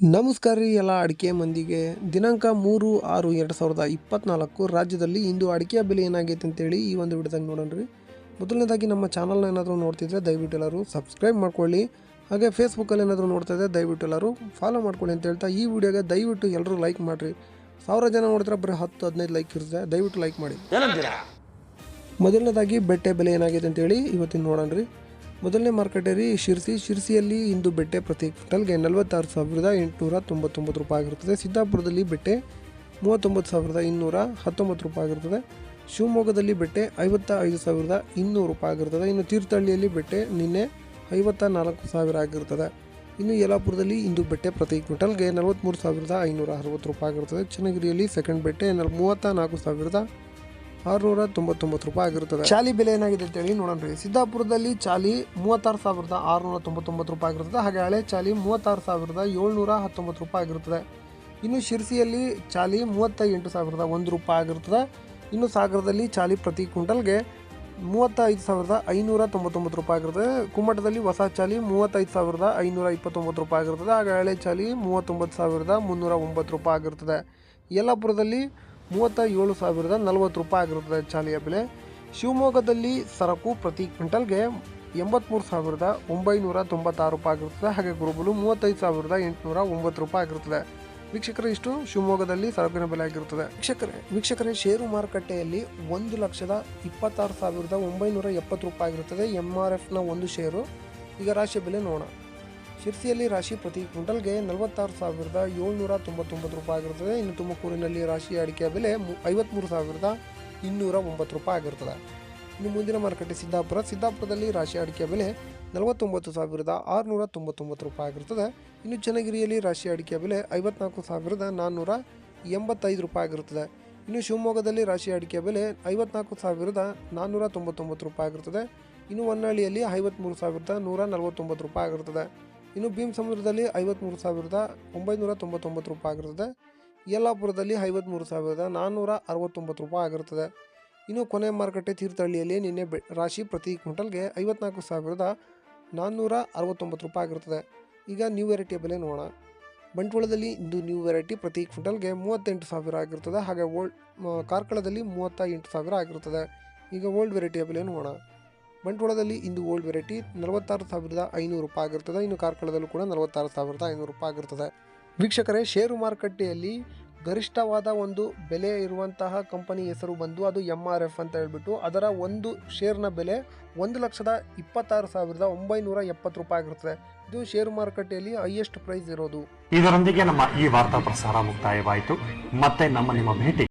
ನಮಸ್ಕಾರ ರೀ ಎಲ್ಲ ಅಡಿಕೆ ಮಂದಿಗೆ. ದಿನಾಂಕ ಮೂರು ಆರು ಎರಡು ಸಾವಿರದ ಇಪ್ಪತ್ನಾಲ್ಕು ರಾಜ್ಯದಲ್ಲಿ ಇಂದು ಅಡಿಕೆ ಬೆಲೆ ಏನಾಗೈತೆ ಅಂತೇಳಿ ಈ ಒಂದು ವಿಡಿಯೋದಾಗ ನೋಡೋಣ ರೀ. ಮೊದಲನೇದಾಗಿ ನಮ್ಮ ಚಾನಲ್ನ ಏನಾದರೂ ನೋಡ್ತಿದ್ರೆ ದಯವಿಟ್ಟು ಎಲ್ಲರೂ ಸಬ್ಸ್ಕ್ರೈಬ್ ಮಾಡ್ಕೊಳ್ಳಿ. ಹಾಗೆ ಫೇಸ್ಬುಕ್ಕಲ್ಲಿ ಏನಾದರೂ ನೋಡ್ತಾ ಇದ್ದರೆ ದಯವಿಟ್ಟು ಎಲ್ಲರೂ ಫಾಲೋ ಮಾಡ್ಕೊಳ್ಳಿ ಅಂತ ಹೇಳ್ತಾ ಈ ವಿಡಿಯೋಗೆ ದಯವಿಟ್ಟು ಎಲ್ಲರೂ ಲೈಕ್ ಮಾಡಿರಿ. ಸಾವಿರ ಜನ ನೋಡಿದ್ರೆ ಬರೀ ಹತ್ತು ಹದಿನೈದು ಲೈಕ್ ಇರುತ್ತೆ ದಯವಿಟ್ಟು ಲೈಕ್ ಮಾಡಿ. ಮೊದಲನೇದಾಗಿ ಬೆಟ್ಟೆ ಬೆಲೆ ಏನಾಗಿದೆ ಅಂತೇಳಿ ಇವತ್ತಿನ ನೋಡೋಣ ರೀ. ಮೊದಲನೇ ಮಾರುಕಟ್ಟೆಯಲ್ಲಿ ರೀ ಶಿರ್ಸಿ, ಶಿರ್ಸಿಯಲ್ಲಿ ಇಂದು ಬೆಟ್ಟೆ ಪ್ರತಿ ಕ್ವಿಂಟಲ್ಗೆ ನಲವತ್ತಾರು ಸಾವಿರದ ಎಂಟುನೂರ ತೊಂಬತ್ತೊಂಬತ್ತು ರೂಪಾಯಿ ಆಗಿರುತ್ತದೆ. ಸಿದ್ದಾಪುರದಲ್ಲಿ ಬೆಟ್ಟೆ ಮೂವತ್ತೊಂಬತ್ತು ಸಾವಿರದ ಇನ್ನೂರ ಹತ್ತೊಂಬತ್ತು ರೂಪಾಯಿ ಆಗಿರುತ್ತದೆ. ಶಿವಮೊಗ್ಗದಲ್ಲಿ ಬೆಟ್ಟೆ ಐವತ್ತ ಐದು ಸಾವಿರದ ಇನ್ನೂರು ರೂಪಾಯಿ ಆಗಿರುತ್ತದೆ. ಇನ್ನು ತೀರ್ಥಹಳ್ಳಿಯಲ್ಲಿ ಬೆಟ್ಟೆ ನಿನ್ನೆ ಐವತ್ತ ನಾಲ್ಕು ಸಾವಿರ ಆಗಿರ್ತದೆ ಇನ್ನು ಯಲಾಪುರದಲ್ಲಿ ಇಂದು ಬೆಟ್ಟೆ ಪ್ರತಿ ಕ್ವಿಂಟಲ್ಗೆ ನಲವತ್ತ್ಮೂರು ಸಾವಿರದ ಐನೂರ ಅರವತ್ತು ರೂಪಾಯಿ ಆಗಿರ್ತದೆ ಚನ್ನಗಿರಿಯಲ್ಲಿ ಸೆಕೆಂಡ್ ಬೆಟ್ಟೆ ಮೂವತ್ತ ನಾಲ್ಕು ಸಾವಿರದ ಆರುನೂರ ತೊಂಬತ್ತೊಂಬತ್ತು ರೂಪಾಯಿ ಆಗಿರುತ್ತದೆ. ಚಾಲಿ ಬೆಲೆ ಏನಾಗಿದೆ ಅಂತ ಹೇಳಿ ನೋಡೋಣ ರೀ ಸಿದ್ದಾಪುರದಲ್ಲಿ ಚಾಲಿ ಮೂವತ್ತಾರು ಸಾವಿರದ ಆರುನೂರ ತೊಂಬತ್ತೊಂಬತ್ತು ರೂಪಾಯಿ ಆಗಿರುತ್ತದೆ. ಹಾಗೆ ಹಳೆ ಚಾಲಿ ಮೂವತ್ತಾರು ಸಾವಿರದ ಏಳ್ನೂರ ಹತ್ತೊಂಬತ್ತು ರೂಪಾಯಿ ಆಗಿರುತ್ತದೆ. ಇನ್ನು ಶಿರ್ಸಿಯಲ್ಲಿ ಚಾಲಿ ಮೂವತ್ತ ಎಂಟು ಸಾವಿರದ ಒಂದು ರೂಪಾಯಿ ಆಗಿರುತ್ತದೆ. ಇನ್ನು ಸಾಗರದಲ್ಲಿ ಚಾಲಿ ಪ್ರತಿ ಕ್ವಿಂಟಲ್ಗೆ ಮೂವತ್ತೈದು ಸಾವಿರದ ಐನೂರ ತೊಂಬತ್ತೊಂಬತ್ತು ರೂಪಾಯಿ ಆಗಿರುತ್ತದೆ. ಕುಮ್ಮಟದಲ್ಲಿ ಹೊಸ ಚಾಲಿ ಮೂವತ್ತೈದು ಸಾವಿರದ ಐನೂರ ಇಪ್ಪತ್ತೊಂಬತ್ತು ರೂಪಾಯಿ ಆಗಿರ್ತದೆ ಹಾಗೆ ಹಳೆ ಚಾಲಿ ಮೂವತ್ತೊಂಬತ್ತು ಸಾವಿರದ ಮುನ್ನೂರ ಒಂಬತ್ತು ರೂಪಾಯಿ ಆಗಿರ್ತದೆ ಯಲ್ಲಾಪುರದಲ್ಲಿ ಮೂವತ್ತ ಏಳು ಸಾವಿರದ ನಲವತ್ತು ರೂಪಾಯಿ ಆಗಿರುತ್ತದೆ ಚಾಲಿಯ ಬೆಲೆ. ಶಿವಮೊಗ್ಗದಲ್ಲಿ ಸರಕು ಪ್ರತಿ ಕ್ವಿಂಟಲ್ಗೆ ಎಂಬತ್ತ್ಮೂರು ಸಾವಿರದ ಒಂಬೈನೂರ ತೊಂಬತ್ತಾರು ರೂಪಾಯಿ ಆಗಿರುತ್ತದೆ. ಹಾಗೆ ಗುರುಬಲು ಮೂವತ್ತೈದು ಸಾವಿರದ ಎಂಟುನೂರ ಒಂಬತ್ತು ರೂಪಾಯಿ ಆಗಿರುತ್ತದೆ. ವೀಕ್ಷಕರ, ಇಷ್ಟು ಶಿವಮೊಗ್ಗದಲ್ಲಿ ಸರಕಿನ ಬೆಲೆ ಆಗಿರುತ್ತದೆ. ವೀಕ್ಷಕರೇ ವೀಕ್ಷಕರೇ, ಷೇರು ಮಾರುಕಟ್ಟೆಯಲ್ಲಿ ಒಂದು ಲಕ್ಷದ ಇಪ್ಪತ್ತಾರು ಸಾವಿರದ ಒಂಬೈನೂರ ಎಪ್ಪತ್ತು ರೂಪಾಯಿ ಆಗಿರುತ್ತದೆ. ಎಂ ಆರ್ ಎಫ್ನ ಒಂದು ಷೇರು. ಈಗ ರಾಶಿಯ ಬೆಲೆ ನೋಡೋಣ. ಶಿರ್ಸಿಯಲ್ಲಿ ರಾಶಿ ಪ್ರತಿ ಕ್ವಿಂಟಲ್ಗೆ ನಲವತ್ತಾರು ಸಾವಿರದ ಏಳ್ನೂರ ತೊಂಬತ್ತೊಂಬತ್ತು ರೂಪಾಯಿ ಆಗಿರುತ್ತದೆ. ಇನ್ನು ತುಮಕೂರಿನಲ್ಲಿ ರಾಶಿ ಅಡಿಕೆ ಬೆಲೆ ಐವತ್ತ್ಮೂರು ಸಾವಿರದ ಇನ್ನೂರ ಒಂಬತ್ತು ರೂಪಾಯಿ ಆಗಿರ್ತದೆ ಇನ್ನು ಮುಂದಿನ ಮಾರುಕಟ್ಟೆ ಸಿದ್ದಾಪುರ ಸಿದ್ದಾಪುರದಲ್ಲಿ ರಾಶಿ ಅಡಿಕೆ ಬೆಲೆ ನಲವತ್ತೊಂಬತ್ತು ಸಾವಿರದ ಆರುನೂರ ತೊಂಬತ್ತೊಂಬತ್ತು ರೂಪಾಯಿ ಆಗಿರುತ್ತದೆ. ಇನ್ನು ಚನ್ನಗಿರಿಯಲ್ಲಿ ರಾಶಿ ಅಡಿಕೆ ಬೆಲೆ ಐವತ್ನಾಲ್ಕು ಸಾವಿರದ ನಾನ್ನೂರ ಎಂಬತ್ತೈದು ರೂಪಾಯಿ ಆಗಿರುತ್ತದೆ. ಇನ್ನು ಶಿವಮೊಗ್ಗದಲ್ಲಿ ರಾಶಿ ಅಡಿಕೆ ಬೆಲೆ ಐವತ್ನಾಲ್ಕು ಸಾವಿರದ ನಾನ್ನೂರ ತೊಂಬತ್ತೊಂಬತ್ತು ರೂಪಾಯಿ ಆಗಿರುತ್ತದೆ. ಇನ್ನು ಹೊನ್ನಾಳಿಯಲ್ಲಿ ಐವತ್ತ್ಮೂರು ಸಾವಿರದ ನೂರ ನಲವತ್ತೊಂಬತ್ತು ರೂಪಾಯಿ ಆಗಿರುತ್ತದೆ. ಇನ್ನು ಭೀಮ್ ಸಮುದ್ರದಲ್ಲಿ ಐವತ್ತ್ಮೂರು ಸಾವಿರದ ಒಂಬೈನೂರ ತೊಂಬತ್ತೊಂಬತ್ತು ರೂಪಾಯಿ ಆಗಿರುತ್ತದೆ ಯಲ್ಲಾಪುರದಲ್ಲಿ ಐವತ್ತ್ಮೂರು ಸಾವಿರದ ನಾನ್ನೂರ ಅರವತ್ತೊಂಬತ್ತು ರೂಪಾಯಿ ಆಗಿರುತ್ತದೆ ಇನ್ನು ಕೊನೆ ಮಾರುಕಟ್ಟೆ ತೀರ್ಥಹಳ್ಳಿಯಲ್ಲಿ ನಿನ್ನೆ ಬೆ, ರಾಶಿ ಪ್ರತಿ ಕ್ವಿಂಟಲ್ಗೆ ಐವತ್ನಾಲ್ಕು ಸಾವಿರದ ನಾನ್ನೂರ ಅರವತ್ತೊಂಬತ್ತು ರೂಪಾಯಿ ಆಗಿರುತ್ತದೆ ಈಗ ನ್ಯೂ ವೆರೈಟಿಯ ಬೆಲೆ ನೋಡೋಣ. ಬಂಟ್ವಾಳದಲ್ಲಿ ಇಂದು ನ್ಯೂ ವೆರೈಟಿ ಪ್ರತಿ ಕ್ವಿಂಟಲ್ಗೆ ಮೂವತ್ತೆಂಟು ಸಾವಿರ ಆಗಿರ್ತದೆ. ಹಾಗೆ ಓಲ್ಡ್ ಕಾರ್ಕಳದಲ್ಲಿ ಮೂವತ್ತ ಎಂಟು ಸಾವಿರ ಆಗಿರುತ್ತದೆ ಈಗ ಓಲ್ಡ್ ವೆರೈಟಿಯ ಬೆಲೆ ನೋಡೋಣ. ಬಂಟ್ವಾಳದಲ್ಲಿ ಇಂದು ಓಲ್ಡ್ ವೆರೈಟಿ ನಲವತ್ತಾರು ಸಾವಿರದ ಐನೂರು ರೂಪಾಯಿ ಆಗಿರ್ತದೆ. ಇನ್ನು ಕಾರ್ಕಳದಲ್ಲೂ ಕೂಡ ನಲವತ್ತಾರು ಸಾವಿರದ ಐನೂರು ರೂಪಾಯಿ ಆಗಿರ್ತದೆ. ವೀಕ್ಷಕರೇ ಷೇರು ಮಾರುಕಟ್ಟೆಯಲ್ಲಿ ಗರಿಷ್ಠವಾದ ಒಂದು ಬೆಲೆ ಇರುವಂತಹ ಕಂಪನಿ ಹೆಸರು ಬಂದು ಅದು ಎಂ ಆರ್ ಎಫ್ ಅಂತ ಹೇಳ್ಬಿಟ್ಟು ಅದರ ಒಂದು ಶೇರ್ನ ಬೆಲೆ ಒಂದು ಲಕ್ಷದ ಇಪ್ಪತ್ತಾರು ಸಾವಿರದ ಒಂಬೈನೂರ ಎಪ್ಪತ್ತು ರೂಪಾಯಿ ಆಗಿರ್ತದೆ. ಇದು ಷೇರು ಮಾರುಕಟ್ಟೆಯಲ್ಲಿ ಹೈಯೆಸ್ಟ್ ಪ್ರೈಸ್ ಇರೋದು. ಇದರೊಂದಿಗೆ ನಮ್ಮ ಈ ವಾರ್ತಾ ಪ್ರಸಾರ ಮುಕ್ತಾಯವಾಯಿತು. ಮತ್ತೆ ನಮ್ಮ ನಿಮ್ಮ ಭೇಟಿ